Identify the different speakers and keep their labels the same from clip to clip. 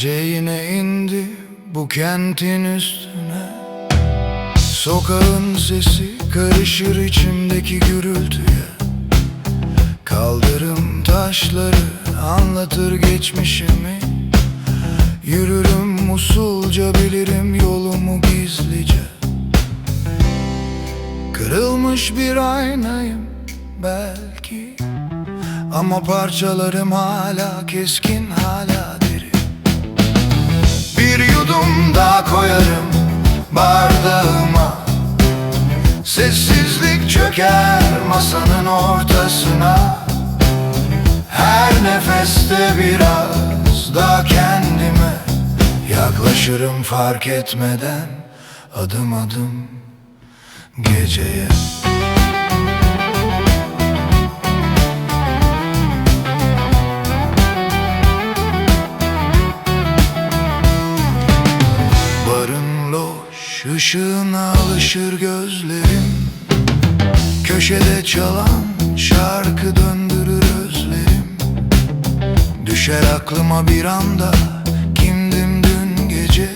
Speaker 1: Gece yine indi bu kentin üstüne. Sokağın sesi karışır içimdeki gürültüye. Kaldırım taşları anlatır geçmişimi. Yürürüm usulca bilirim yolumu gizlice. Kırılmış bir aynayım belki. Ama parçalarım hala keskin hala Bir yudum daha koyarım bardağıma. Sessizlik çöker masanın ortasına. Her nefeste biraz daha kendime Yaklaşırım fark etmeden adım adım geceye ışığına alışır gözlerim. Köşede çalan şarkı döndürür özlerim. Düşer aklıma bir anda kimdim dün gece?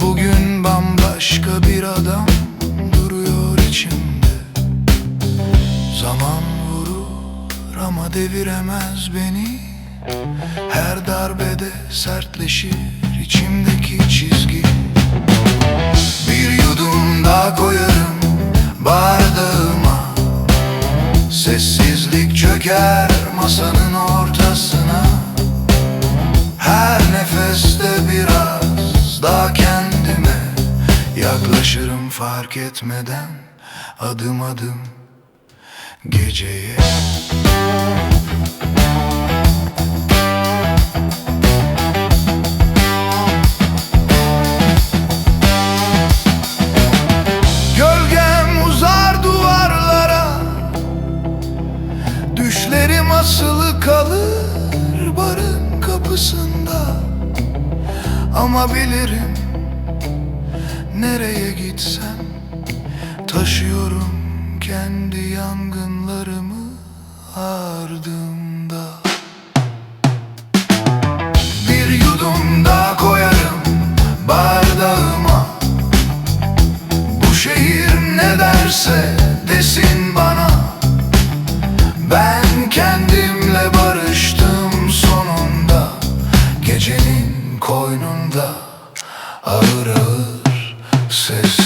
Speaker 1: Bugün bambaşka bir adam duruyor içimde. Zaman vurur ama deviremez beni. Her darbede sertleşir içimdeki çizgi masanın ortasına. Her nefeste biraz daha kendime Yaklaşırım fark etmeden adım adım geceye asılı kalır barın kapısında? Ama bilirim nereye gitsem Taşıyorum kendi yangınlarımı ardımda kendimle barıştım sonunda. Gecenin koynunda ağır ağır ses